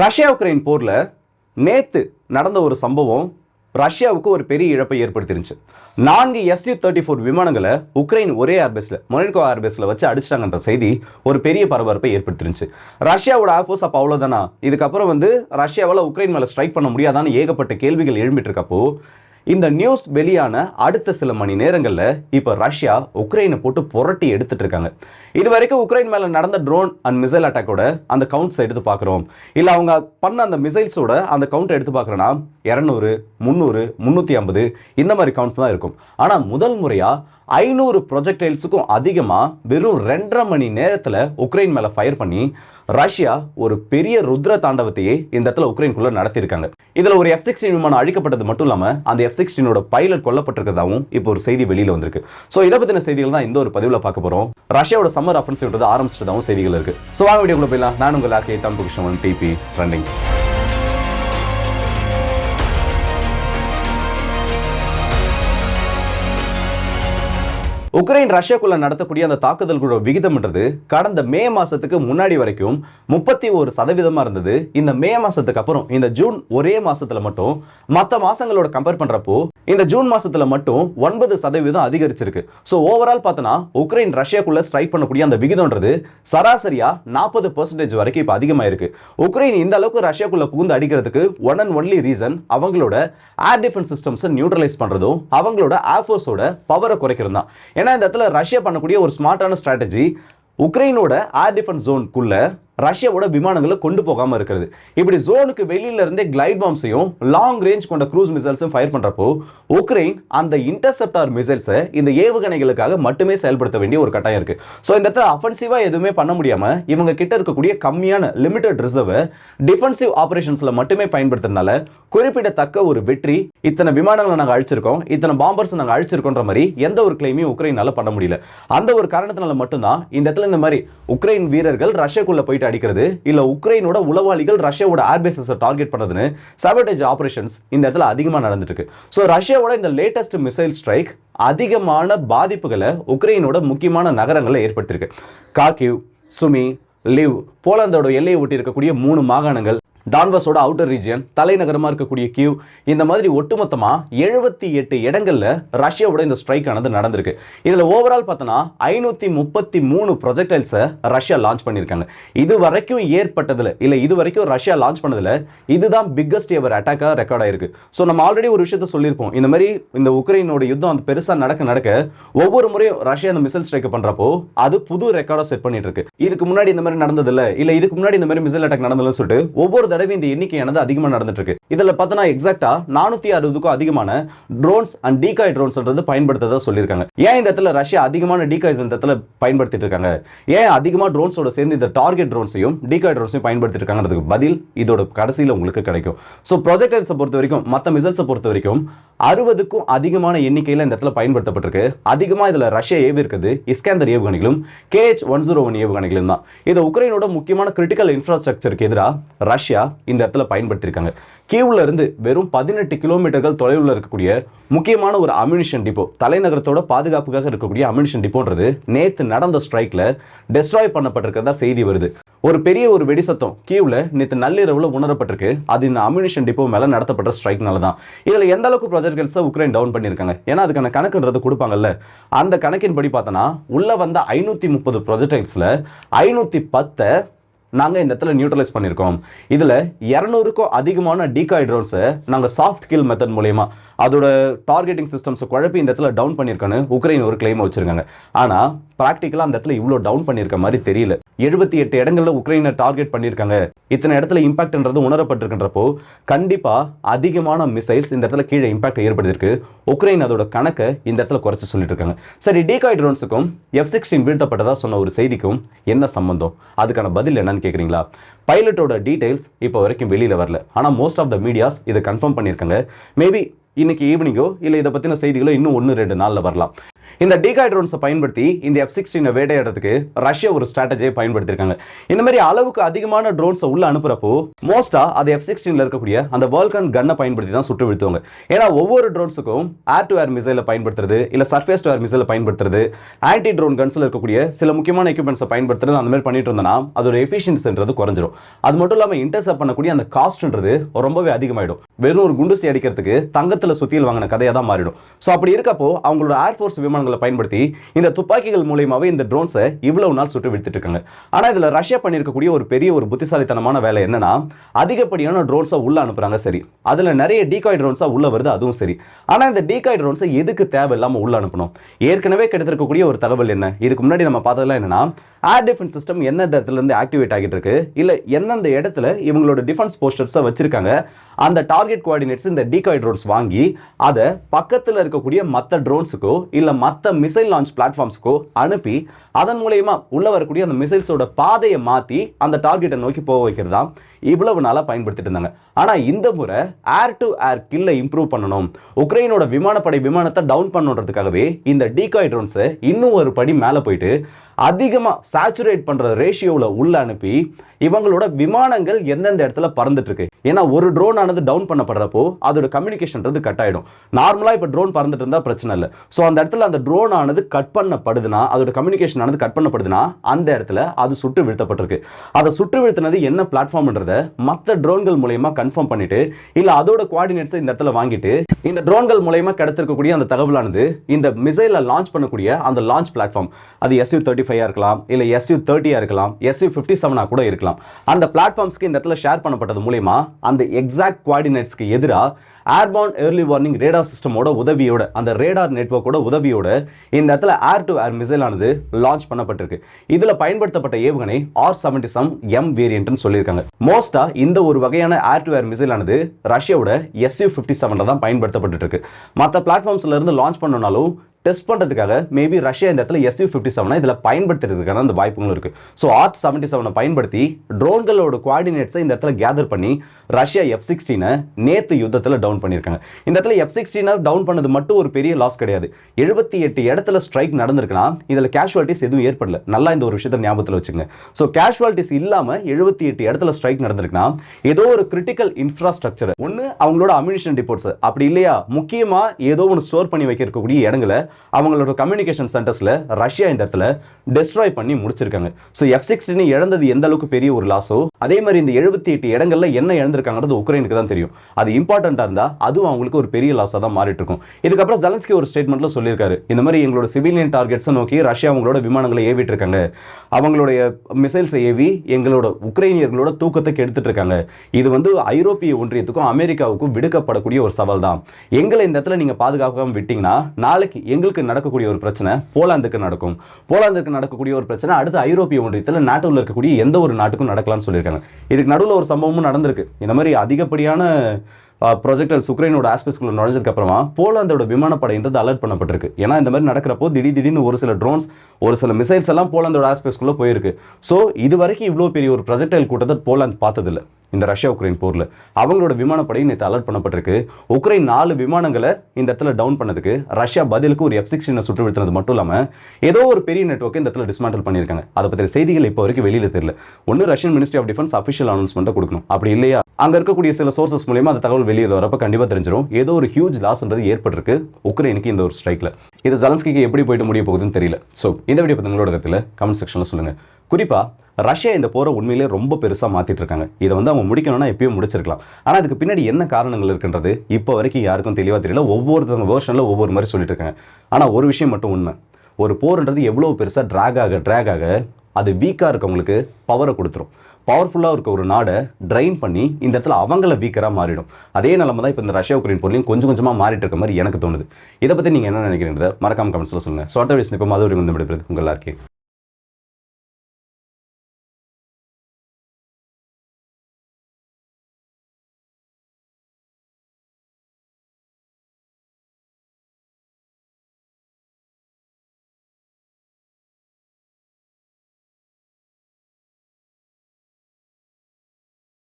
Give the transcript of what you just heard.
Russia Ukraine போரில் நேத்து நடந்த ஒரு சம்பவம் ரஷ்யாவுக்கு ஒரு பெரிய இழப்பை ஏற்படுத்திருந்துச்சு. நான்கு எஸ்டி தேர்ட்டி ஃபோர் விமானங்களை உக்ரைன் ஒரே ஏர்பேஸில் மொனிகோ ஏர்பேஸில் வச்சு அடிச்சிட்டாங்கன்ற செய்தி ஒரு பெரிய பரபரப்பை ஏற்படுத்திருந்துச்சு. ரஷ்யாவோட ஆஃபோஸ் அப்போ அவ்வளோதானா இதுக்கப்புறம் வந்து ரஷ்யாவால் உக்ரைன் மேலே ஸ்ட்ரைக் பண்ண முடியாதான்னு ஏகப்பட்ட கேள்விகள் எழும்பிட்டு இருக்கப்போ இந்த நியூஸ் வெளியான அடுத்த சில மணி நேரங்களில் இப்போ ரஷ்யா உக்ரைனை போட்டு புரட்டி எடுத்துட்டு இருக்காங்க இது வரைக்கும் உக்ரைன் மேலே நடந்த ட்ரோன் அண்ட் மிசைல் அட்டாக்கோட அந்த கவுண்ட்ஸ் எடுத்து பார்க்குறோம். இல்லை அவங்க பண்ண அந்த மிசைல்ஸோட அந்த கவுண்ட் எடுத்து பார்க்குறோன்னா இரநூறு முந்நூறு முந்நூற்றி ஐம்பது இந்த மாதிரி கவுண்ட்ஸ் தான் இருக்கும். ஆனால் முதல் முறையாக ஐநூறு ப்ரொஜெக்டைல்ஸுக்கும் அதிகமாக வெறும் ரெண்டரை மணி நேரத்தில் உக்ரைன் மேலே ஃபயர் பண்ணி ரஷ்யா ஒரு பெரிய ருத்ர தாண்டவத்தையே இந்த இடத்துல உக்ரைனுக்குள்ளே நடத்தியிருக்காங்க. இதில் ஒரு எஃப் சிக்ஸ்டீன் விமானம் அழிக்கப்பட்டது மட்டும் இல்லாமல் அந்த எஃப் சிக்ஸ்டீனோட பைலட் கொல்லப்பட்டிருக்கிறதாவும் இப்போ ஒரு செய்தி வெளியில் வந்திருக்கு. ஸோ இதை பற்றின செய்திகள் தான் இந்த ஒரு பதிவில் பார்க்க போகிறோம் ரஷ்யாவோட சம்மர் அஃபென்சிவ்ன்றது ஆரம்பிச்சதாகவும் செய்திகள் இருக்குது ஸோ வாங்க வீடியோக்குள்ள போயிடலாம். நான் உங்கள் RK Thambu Krishnan TP trendings Ukraine ரஷ்யாக்குள்ள நடத்தக்கூடிய அந்த தாக்குதல்களோட விகிதம்ன்றது கடந்த மே மாசத்துக்கு முன்னாடி வரைக்கும் முப்பத்தி ஒரு சதவீதமா இருந்தது. இந்த மே மாசத்துக்கு அப்புறம் இந்த ஜூன் ஒரே மாசத்துல மட்டும் மற்ற மாசங்களோட கம்பேர் பண்றப்போ இந்த ஜூன் மாசத்துல மட்டும் ஒன்பது சதவீதம் அதிகரிச்சிருக்கு. ஸோ ஓவரால் பார்த்தோன்னா உக்ரைன் ரஷ்யாக்குள்ள ஸ்ட்ரைக் பண்ணக்கூடிய அந்த விகிதம்ன்றது சராசரியா நாற்பது பர்சன்டேஜ் வரைக்கும் இப்போ அதிகமாயிருக்கு. உக்ரைன் இந்த அளவுக்கு ரஷ்யாக்குள்ள புகுந்து அடிக்கிறதுக்கு ஒன் அண்ட் ஒன்லி ரீசன் அவங்களோட ஏர் டிஃபென்ஸ் சிஸ்டம்ஸை நியூட்ரலைஸ் பண்றதும் அவங்களோட ஏர்ஃபோர்ஸோட பவரை குறைக்கிறது தான். ஏன்னா இந்த இடத்துல ரஷ்யா பண்ணக்கூடிய ஒரு ஸ்மார்ட்டான ஸ்ட்ராட்டஜி உக்ரைனோட ஏர் டிஃபென்ஸ் ஜோனுக்குள்ள ரஷ்யாவோட விமானங்களை கொண்டு போகாம இருக்கிறது. இப்படி ஜோனுக்கு வெளியில இருந்தே கிளைட் பாம்ஸையும் லாங் ரேஞ்ச் கொண்ட க்ரூஸ் மிசைல்ஸும் ஃபயர் பண்றப்போ உக்ரைன் அந்த இன்டர்செப்டார் மிசைல்ஸை இந்த ஏவுகணைகளுக்காக மட்டுமே செயல்படுத்த வேண்டிய ஒரு கட்டாயம் இருக்கு. ஸோ இந்த இடத்துல அஃபென்சிவா எதுவுமே பண்ண முடியாம இவங்க கிட்ட இருக்கக்கூடிய கம்மியான லிமிடெட் ரிசர்வை டிஃபென்சிவ் ஆபரேஷன்ஸ்ல மட்டுமே பயன்படுத்துறதுனால குறிப்பிடத்தக்க ஒரு வெற்றி இத்தனை விமானங்களை நாங்கள் அழிச்சிருக்கோம் இத்தனை பாம்பர்ஸ் நாங்கள் அழிச்சிருக்கோன்ற மாதிரி எந்த ஒரு கிளைமையும் உக்ரைனால பண்ண முடியல. அந்த ஒரு காரணத்தினால மட்டும்தான் இந்த இடத்துல இந்த மாதிரி உக்ரைன் வீரர்கள் ரஷ்யாக்குள்ள போயிட்டு அடிக்கிறது இல்ல உக்ரைனோட உளவாளிகள் ரஷ்யாவோட ஏர்பேசஸ் டார்கெட் பண்ணதுன்னு சபர்டேஜ் ஆபரேஷன்ஸ் இந்த இடத்துல அதிகமா நடந்துட்டு இருக்கு ஸோ ரஷ்யாவோட இந்த லேட்டஸ்ட் மிசைல் ஸ்ட்ரைக் அதிகமான பாதிப்புகளை உக்ரைனோட முக்கியமான நகரங்களை ஏற்படுத்தியிருக்கு. காக்கிவ் சுமி லிவ் போலாந்தோட எல்லையை ஒட்டி இருக்கக்கூடிய மூணு மாகாணங்கள் டான்வஸோட அவுட்டர் ரீஜியன் தலைநகரமாக இருக்கக்கூடிய கியூ இந்த மாதிரி ஒட்டுமொத்தமாக எழுபத்தி எட்டு இடங்களில் ரஷ்யாவோட இந்த ஸ்ட்ரைக் ஆனது நடந்திருக்கு. இதில் ஓவரால் பார்த்தோன்னா ஐநூற்றி முப்பத்தி மூணு ப்ரொஜெக்டைல்ஸை ரஷ்யா லான்ச் பண்ணியிருக்காங்க. இது வரைக்கும் ஏற்பட்டதில் இல்லை இது வரைக்கும் ரஷ்யா லான்ச் பண்ணதில் இதுதான் பிக்கஸ்ட் எவர் அட்டாக்காக ரெக்கார்ட் ஆயிருக்கு. ஸோ நம்ம ஆல்ரெடி ஒரு விஷயத்த சொல்லியிருப்போம். இந்த மாதிரி இந்த உக்ரைனோட யுத்தம் அந்த பெருசாக நடக்க நடக்க ஒவ்வொரு முறையும் ரஷ்யா இந்த மிசைல் ஸ்ட்ரைக் பண்ணுறப்போ அது புது ரெக்கார்டாக செட் பண்ணிட்டு இருக்கு. இதுக்கு முன்னாடி இந்த மாதிரி நடந்ததில்லை இல்லை இதுக்கு முன்னாடி இந்த மாதிரி மிசைல் அட்டாக் நடந்ததுன்னு சொல்லிட்டு ஒவ்வொரு தடவை இந்த எண்ணிக்கையானது அதிகமாக நடந்துட்டு இருக்கு. இதில் பார்த்தோன்னா எக்ஸாக்டா நானூற்றி அறுபதுக்கும் அதிகமான ட்ரோன்ஸ் அண்ட் டீகாய் ட்ரோன்ஸ்ன்றது பயன்படுத்ததா சொல்லியிருக்காங்க. ஏன் இந்த இடத்துல ரஷ்யா அதிகமான டீகாய்ஸ் இந்த இடத்துல பயன்படுத்திட்டு இருக்காங்க? ஏன் அதிகமாக ட்ரோன்ஸோட சேர்ந்து இந்த டார்கெட் ட்ரோன்ஸையும் டீகாய் ட்ரோன்ஸையும் பயன்படுத்திட்டு இருக்காங்கிறதுக்கு பதில் இதோட கடைசியில் உங்களுக்கு கிடைக்கும். ஸோ ப்ரொஜெக்டைல்ஸை பொறுத்த வரைக்கும் மற்ற மிசல்ஸை பொறுத்த வரைக்கும் அறுபதுக்கும் அதிகமான எண்ணிக்கையில் இந்த இடத்துல பயன்படுத்தப்பட்டிருக்கு. அதிகமாக இதில் ரஷ்யா ஏவி இருக்குது இஸ்கேந்தர் ஏவுகணைகளும் கேஹெச் ஒன் ஜீரோ ஒன் ஏவுகணைகளும் தான். இது உக்ரைனோட முக்கியமான கிரிட்டிக்கல் இன்ஃப்ராஸ்ட்ரக்சருக்கு எதிராக ரஷ்யா இந்த இடத்துல பயன்படுத்தியிருக்காங்க. கீவ்ல இருந்து வெறும் பதினெட்டு கிலோமீட்டர்கள் தொலைவில் இருக்கக்கூடிய முக்கியமான ஒரு அம்யூனிஷன் டிப்போ தலைநகரத்தோட பாதுகாப்புக்காக இருக்கக்கூடிய அம்யூனிஷன் டிப்போன்றது நேற்று நடந்த ஸ்ட்ரைக்ல டெஸ்ட்ராய் பண்ணப்பட்டிருக்கிறதா செய்தி வருது. ஒரு பெரிய ஒரு வெடிசத்தம் கீவ்ல நேற்று நள்ளிரவுல உணரப்பட்டிருக்கு. அது இந்த அம்யூனிஷன் டிப்போ மேல நடத்தப்பட்ட ஸ்ட்ரைக்னால தான். இதுல எந்த அளவுக்கு ப்ராஜெக்ட்ஸை உக்ரைன் டவுன் பண்ணியிருக்காங்க? ஏன்னா அதுக்கான கணக்குன்றது கொடுப்பாங்கல்ல. அந்த கணக்கின்படி பார்த்தோன்னா உள்ள வந்த ஐநூத்தி முப்பது ப்ரொஜெக்டைல்ஸில் ஐநூத்தி பத்தை நாங்கள் இந்த இடத்துல நியூட்ரலைஸ் பண்ணியிருக்கோம். இதில் இரநூறுக்கும் அதிகமான டீகாய் ட்ரோன்ஸை நாங்கள் சாஃப்ட் கில் மெத்தட் மூலயமா அதோட டார்கெட்டிங் சிஸ்டம்ஸை குழப்பி இந்த இடத்துல டவுன் பண்ணியிருக்கோன்னு உக்ரைன் ஒரு கிளைம் வச்சுருக்காங்க. ஆனால் ப்ராக்டிக்கலாக அந்த இடத்துல இவ்வளோ டவுன் பண்ணியிருக்க மாதிரி தெரியல. எழுபத்தி எட்டு இடங்களில் உக்ரைனை டார்கெட் பண்ணியிருக்காங்க. இத்தனை இடத்துல இம்பாக்ட்ன்றது உணரப்பட்டிருக்கின்றப்போ கண்டிப்பாக அதிகமான மிசைல்ஸ் இந்த இடத்துல கீழே இம்பாக்ட் ஏற்படுத்திருக்கு உக்ரைன் அதோட கணக்கை இந்த இடத்துல குறைச்சி சொல்லிட்டு இருக்காங்க சரி டீகாய் ட்ரோன்ஸுக்கும் எஃப் சிக்ஸ்டீன் வீழ்த்தப்பட்டதாக சொன்ன ஒரு செய்திக்கும் என்ன சம்பந்தம்? அதுக்கான பதில் என்னன்னு கேட்குறீங்களா பைலட்டோட டீடைல்ஸ் இப்போ வரைக்கும் வெளியில் வரல. ஆனால் மோஸ்ட் ஆஃப் த மீடியாஸ் இதை கன்ஃபார்ம் பண்ணியிருக்காங்க. மேபி இன்னைக்கு ஈவினிங்கோ இல்லை இதை பற்றின செய்திகளோ இன்னும் ஒன்று ரெண்டு நாளில் வரலாம். இந்த டிகாய் ட்ரோன்ஸை பயன்படுத்தி இந்த எஃப் சிக்ஸ்டீனை வேட்டையாடுறதுக்கு ரஷ்யா ஒரு ஸ்ட்ராட்டஜியை பயன்படுத்தியிருக்காங்க இந்த மாதிரி அளவுக்கு அதிகமான ட்ரோன்ஸை உள்ள அனுப்புறப்போ மோஸ்டா அது எஃப் சிக்ஸ்டீன்ல இருக்கக்கூடிய அந்த வேர்ல்கன் கன்னை பயன்படுத்தி தான் சுட்டு வீழ்த்துவாங்க. ஏன்னா ஒவ்வொரு ட்ரோன்ஸுக்கும் ஏர் டு ஏர் மிசைலை பயன்படுத்துறது இல்ல சர்ஃபேஸ் டு ஏர் மிசைலை பயன்படுத்துறது ஆன்டி ட்ரோன் கன்ஸ்ல இருக்கக்கூடிய சில முக்கியமான எக்யூப்மெண்ட்ஸை பயன்படுத்துறது அந்த மாதிரி பண்ணிட்டு இருந்தோம்னா அதோட எஃபிஷியன்சின்றது குறைஞ்சிரும். அது மட்டும் இல்லாம இன்டர்செப்ட் பண்ணக்கூடிய அந்த காஸ்ட்ன்றது ரொம்பவே அதிகமாயிடும். வெறும் ஒரு குண்டுசி அடிக்கிறதுக்கு தங்கத்துல சுத்தியில் வாங்கின கதையாக தான் மாறிடும். ஸோ அப்படி இருக்கப்போ அவங்களோட ஏர்ஃபோர்ஸ் விமானங்களை பயன்படுத்தி இந்த துப்பாக்கிகள் மூலியமாவே இந்த ட்ரோன்ஸை இவ்வளவு நாள் சுட்டு விடுத்துட்டு இருக்காங்க. ஆனா இதுல ரஷ்யா பண்ணியிருக்கக்கூடிய ஒரு பெரிய ஒரு புத்திசாலித்தனமான வேலை என்னன்னா அதிகப்படியான ட்ரோன்ஸை உள்ள அனுப்புறாங்க சரி. அதுல நிறைய டீகாய் ட்ரோன்ஸா உள்ள வருது அதுவும் சரி. ஆனா இந்த டீகாய் ட்ரோன்ஸை எதுக்கு தேவையில்லாம உள்ள அனுப்பணும்? ஏற்கனவே கிடைத்திருக்கக்கூடிய ஒரு தகவல் என்ன? இதுக்கு முன்னாடி நம்ம பார்த்ததெல்லாம் என்னன்னா ஏர் டிஃபென்ஸ் சிஸ்டம் எந்தெந்த இடத்துல இருந்து ஆக்டிவேட் ஆகிட்டு இருக்கு? இல்லை எந்தெந்த இடத்துல இவங்களோட டிஃபென்ஸ் போஸ்டர்ஸை வச்சிருக்காங்க? அந்த டார்கெட் கோஆர்டினேட்ஸ் இந்த டீகாய் ட்ரோன்ஸ் வாங்கி அதை பக்கத்தில் இருக்கக்கூடிய மற்ற ட்ரோன்ஸுக்கோ இல்லை மற்ற மற்ற மிசைல் லான்ச் பிளாட்ஃபார்ம்ஸ்க்கோ அனுப்பி அதன் மூலயமா உள்ள வரக்கூடிய அந்த மிசைல்ஸோட பாதையை மாற்றி அந்த டார்கெட்டை நோக்கி போக வைக்கிறதா இவ்வளவு நாளாக பயன்படுத்திட்டு இருந்தாங்க. ஆனால் இந்த முறை ஏர் டு ஏர் கில்லை இம்ப்ரூவ் பண்ணணும். உக்ரைனோட விமானப்படை விமானத்தை டவுன் பண்ணுறதுக்காகவே இந்த டீகாய் ட்ரோன்ஸை இன்னும் ஒரு படி மேலே போயிட்டு அதிகமாக சேச்சுரேட் பண்ற ரேஷியோவில் உள்ள அனுப்பி இவங்களோட விமானங்கள் எந்தெந்த இடத்துல பறந்துட்டுருக்கு ஏன்னா ஒரு ட்ரோன் ஆனது டவுன் பண்ணப்படுறப்போ அதோட கம்யூனிகேஷன்றது கட் ஆயிடும். நார்மலாக இப்போ ட்ரோன் பறந்துட்டு இருந்தால் பிரச்சனை இல்லை. ஸோ அந்த இடத்துல அந்த ட்ரோன் ஆனது கட் பண்ணப்படுதுன்னா அதோட கம்யூனிகேஷன் ஆனது கட் பண்ணப்படுதுன்னா அந்த இடத்துல அது சுட்டு வீழ்த்தப்பட்டிருக்கு. அதை சுட்டு வீழ்த்தினது என்ன பிளாட்ஃபார்ம்ன்றத மற்ற ட்ரோன்கள் மூலயமா கன்ஃபார்ம் பண்ணிட்டு இல்லை அதோட குவாடினேட்ஸை இந்த இடத்துல வாங்கிட்டு இந்த ட்ரோன்கள் மூலயமா கிடைத்திருக்கக்கூடிய அந்த தகவலானது இந்த மிசைலை லான்ச் பண்ணக்கூடிய அந்த லான்ச் பிளாட்ஃபார்ம் அது எஸ்யூ தேர்ட்டி ஃபைவ் இருக்கலாம் இல்லை எஸ்யூ தேர்ட்டியா இருக்கலாம் எஸ்யூ ஃபிஃப்டி செவனாக கூட இருக்கலாம். அந்த பிளாட்ஃபார்ம்ஸ்க்கு இந்த இடத்துல ஷேர் பண்ணப்பட்டது மூலயமா அந்த எக்ஸாக்ட் குவாடினேட்ஸ்க்கு எதிராக ஏர்பான் ஏர்லி வார்னிங் ரேடார் சிஸ்டமோட உதவியோட அந்த ரேடார் நெட்வொர்க்கோட உதவியோட இந்த இடத்துல ஏர் டு ஏர் மிசைல் ஆனது லான்ச் பண்ணப்பட்டிருக்கு. இதுல பயன்படுத்தப்பட்ட ஏவுகணை ஆர் செவன்டி சம் எம் வேரியன்ட்னு சொல்லியிருக்காங்க. மோஸ்ட்டாக இந்த ஒரு வகையான ஏர் டு ஏர் மிசைல் ஆனது ரஷ்யாவோட எஸ்யூ ஃபிஃப்டி செவன்ல தான் பயன்படுத்தப்பட்டு இருக்கு மற்ற பிளாட்ஃபார்ம்ஸ்ல இருந்து லான்ச் பண்ணனாலும் டெஸ்ட் பண்ணுறதுக்காக மேபி ரஷ்யா இந்த இடத்துல எஸ்யூ ஃபிஃப்டி செவனை இதில் பயன்படுத்துறதுக்கான அந்த வாய்ப்புகளும் இருக்குது ஸோ ஆர்ட் செவன்ட்டி செவனை பயன்படுத்தி ட்ரோன்களோட குவாடினேட்ஸை இந்த இடத்துல கேதர் பண்ணி ரஷ்யா எஃப் சிக்ஸ்டீனை நேற்று யுத்தத்தில் டவுன் பண்ணியிருக்காங்க. இந்த இடத்துல எஃப் சிக்ஸ்டீனை டவுன் பண்ணது மட்டும் ஒரு பெரிய லாஸ் கிடையாது. எழுபத்தி எட்டு இடத்துல ஸ்ட்ரைக் நடந்திருக்குன்னா இதில் கேஷுவாலிட்டிஸ் எதுவும் ஏற்படல. நல்லா இந்த ஒரு விஷயத்தை ஞாபகத்தில் வச்சுங்க ஸோ கேஷுவாலிட்டிஸ் இல்லாமல் எழுபத்தி எட்டு இடத்துல ஸ்ட்ரைக் நடந்திருக்குன்னா ஏதோ ஒரு கிரிட்டிக்கல் இன்ஃப்ராஸ்ட்ரக்சர் ஒன்று அவங்களோட அம்யூனிஷன் ரிப்போர்ட்ஸ் அப்படி இல்லையா? முக்கியமாக ஏதோ ஒன்று ஸ்டோர் பண்ணி வைக்கிறக்கூடிய இடங்களை அவங்களோட கம்யூனிகேஷன் சென்டர்ஸில் ரஷ்யா இந்த இடத்துல டெஸ்ட்ராய் பண்ணி முடிச்சிருக்காங்க. ஸோ எஃப் சிக்ஸ்டீன் இழந்தது எந்த அளவுக்கு பெரிய ஒரு லாஸோ அதே மாதிரி இந்த எழுபத்தி எட்டு இடங்கள்ல என்ன இழந்திருக்காங்கிறது உக்ரைனுக்கு தான் தெரியும். அது இம்பார்ட்டண்ட்டாக இருந்தால் அதுவும் அவங்களுக்கு ஒரு பெரிய லாஸாக தான் மாறிட்டு இருக்கும் இதுக்கப்புறம் ஜலன்ஸ்கி ஒரு ஸ்டேட்மெண்ட்ல சொல்லியிருக்காரு. இந்த மாதிரி எங்களோட சிவிலியன் டார்கெட்ஸை நோக்கி ரஷ்யா அவங்களோட விமானங்களை ஏவிட்டு இருக்காங்க அவங்களுடைய மிசைல்ஸை ஏவி எங்களோட உக்ரைனியர்களோட தூக்கத்தை கெடுத்துட்டு இருக்காங்க இது வந்து ஐரோப்பிய ஒன்றியத்துக்கும் அமெரிக்காவுக்கும் விடுக்கப்படக்கூடிய ஒரு சவால் தான். எங்களை இந்த இடத்துல நீங்கள் பாதுகாக்காமல் விட்டீங்கன்னா நாளைக்கு எங்க எங்களுக்கு நடக்கக்கூடிய ஒரு பிரச்சனை போலாந்துக்கு நடக்கும். போலாந்துக்கு நடக்கக்கூடிய ஒரு பிரச்சனை அடுத்து ஐரோப்பிய ஒன்றியத்தில் நாட்டோவில் இருக்கக்கூடிய எந்த ஒரு நாட்டுக்கும் நடக்கலாம்னு சொல்லியிருக்காங்க. இதுக்கு நடுவில் ஒரு சம்பவமும் நடந்திருக்கு. இந்த மாதிரி அதிகப்படியான ப்ரொஜெக்டர்ஸ் உக்ரைனோட ஆஸ்பெக்ட்ஸ்குள்ள நுழைஞ்சதுக்கு அப்புறமா போலாந்தோட விமானப்படைன்றது அலர்ட் பண்ணப்பட்டிருக்கு. ஏன்னா இந்த மாதிரி நடக்கிறப்போ திடீர் திடீர்னு ஒரு சில ட்ரோன்ஸ் ஒரு சில மிசைல்ஸ் எல்லாம் போலாந்தோட ஆஸ்பெக்ட்ஸ்குள்ள போயிருக்கு. ஸோ இது வரைக்கும் இவ்வளோ பெரிய ஒரு ப்ரொஜெக்டைல் கூட்டத்தை போலாந்து பார்த்ததில்ல. இந்த ரஷ்யா உக்ரைன் போரில். அவங்களோட விமானப்படை நேற்று அலர்ட் பண்ணப்பட்டிருக்கு. உக்ரைன் நாலு விமானங்களை இந்த இடத்துல டவுன் பண்ணதுக்கு ரஷ்யா பதிலுக்கு ஒரு எஃப் சிக்ஸ்டீனை சுட்டு வீழ்த்தினது மட்டும் இல்லாமல் ஏதோ ஒரு பெரிய நெட்ஒர்க்கை இந்த இடத்துல டிஸ்மேண்டில் பண்ணியிருக்காங்க. அதை பற்றிய செய்திகள் இப்போ வரைக்கும் வெளியில் தெரியல. ஒன்று Russian ministry of defence official அனௌன்ஸ்மெண்ட்டை கொடுக்கணும். அப்படி இல்லையா? அங்கே இருக்கக்கூடிய சில சோர்சஸ் மூலயமா அந்த தகவல் வெளியில் வரப்போ கண்டிப்பாக தெரிஞ்சிடும் ஏதோ ஒரு ஹியூஜ் லாஸ்ன்றது ஏற்பட்டிருக்கு உக்ரைனுக்கு இந்த ஒரு ஸ்ட்ரைக்கில் இது ஜலன்ஸ்கிக்கு எப்படி போயிட்டு முடிய போகுதுன்னு தெரியல. ஸோ இந்த வீடியோ பற்றி உங்களோட கருத்தில் கமெண்ட் செக்ஷனில் சொல்லுங்கள் குறிப்பாக ரஷ்யா இந்த போரை உண்மையிலே ரொம்ப பெருசாக மாற்றிட்டு இருக்காங்க இதை வந்து அவங்க முடிக்கணும்னா எப்பயும் முடிச்சிருக்கலாம். ஆனால் அதுக்கு பின்னாடி என்ன காரணங்கள் இருக்கின்றது? இப்போ வரைக்கும் யாருக்கும் தெளிவாக தெரியல. ஒவ்வொருத்தவங்க வேர்ஷனில் ஒவ்வொரு மாதிரி சொல்லிட்டு இருக்காங்க ஆனால் ஒரு விஷயம் மட்டும் உண்மை. ஒரு போர்ன்றது எவ்வளோ பெருசாக ட்ராக் ஆக ட்ராக் ஆக அது வீக்காக இருக்கவங்களுக்கு பவரை கொடுத்துரும். பவர்ஃபுல்லாக இருக்க ஒரு நாடை ட்ரைன் பண்ணி இந்த இடத்துல அவங்கள வீக்கராக மாறிடும். அதே நிலமை தான் இப்போ இந்த ரஷ்யா உக்ரைன் பொருளையும் கொஞ்சம் கொஞ்சமாக மாறிட்டு இருக்க மாதிரி எனக்கு தோணுது. இதை பற்றி நீங்கள் என்ன நினைக்கிறீங்க? மறக்காம கமெண்ட்ஸில் சொல்லுங்கள் ஸோ அடுத்த விஷயம் இப்போ மதுரை வந்து விடுறது உங்கள் எல்லாருக்கே